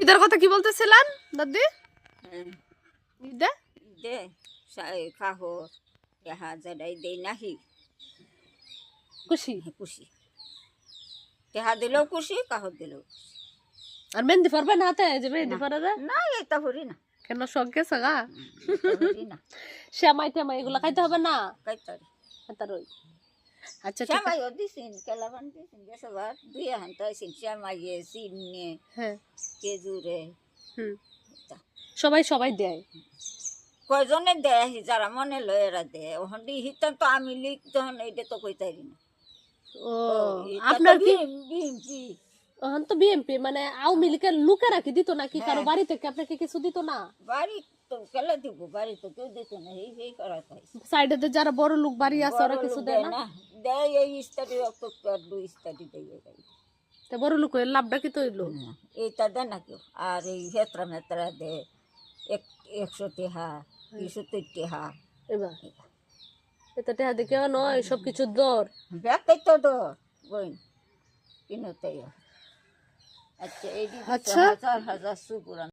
ঈদের কথা কি বলতেছিলেন দাদি? হ্যাঁ, ঈদে? দে সা- কাহো ইহা জড়াই দেই নাহি। খুশি? খুশি। কেহা দিলেও খুশি কাহো দিলেও আর মেহেন্দি পরবে না হাতে? যে মেহেন্দি পরে যায়? না এটা হরি না। কেন শখ গেছে গা? এটা হরি না। শ্যামাই টেমাই এগুলো খাইতে হবে না? কাইতারি তার ওই আচ্ছা শ্যামাই দিছিন কেলাবান দিছিন গেছে বার দুই হান তাইছিন শ্যামাইয়ে চিনে হ্যাঁ। হুম। সবাই সবাই দেয়। কয়জনে দেয় যারা মনে লয় এরা দেয়। ওহন দি হিতান তো আমি লিখ তখন এইটা তো কইতারি না। ও আপনার কি বিএমপি এখন তো বিএমপি মানে আওয়ামী লীগের লোকেরা কি দিত নাকি? কারও হ্যাঁ। বাড়ি থেকে আপনাকে কিছু দিত না? বাড়ি তো কেলে দিব বাড়ি তো কেউ দিত না এই এই করা তাই। সাইডে যারা বড় লোক বাড়ি আছে ওরা কিছু দেয় না। দেয় এই স্টাডি আর দুই স্টাডি দিয়ে দেয় তা বড় লোক হয়ে লাভটা কি তৈল? এইটা দেয় না কেউ। আর এই হেতরা মেতরা দে এক একশো টেহা দুইশো টেহা। এবার? এটা টেহা দেখে নয় সব কিছু দর। ব্যাগটাই তো দর বইন। কিনতে আচ্ছা এই আচ্ছা। হাজার হাজার সুপুরান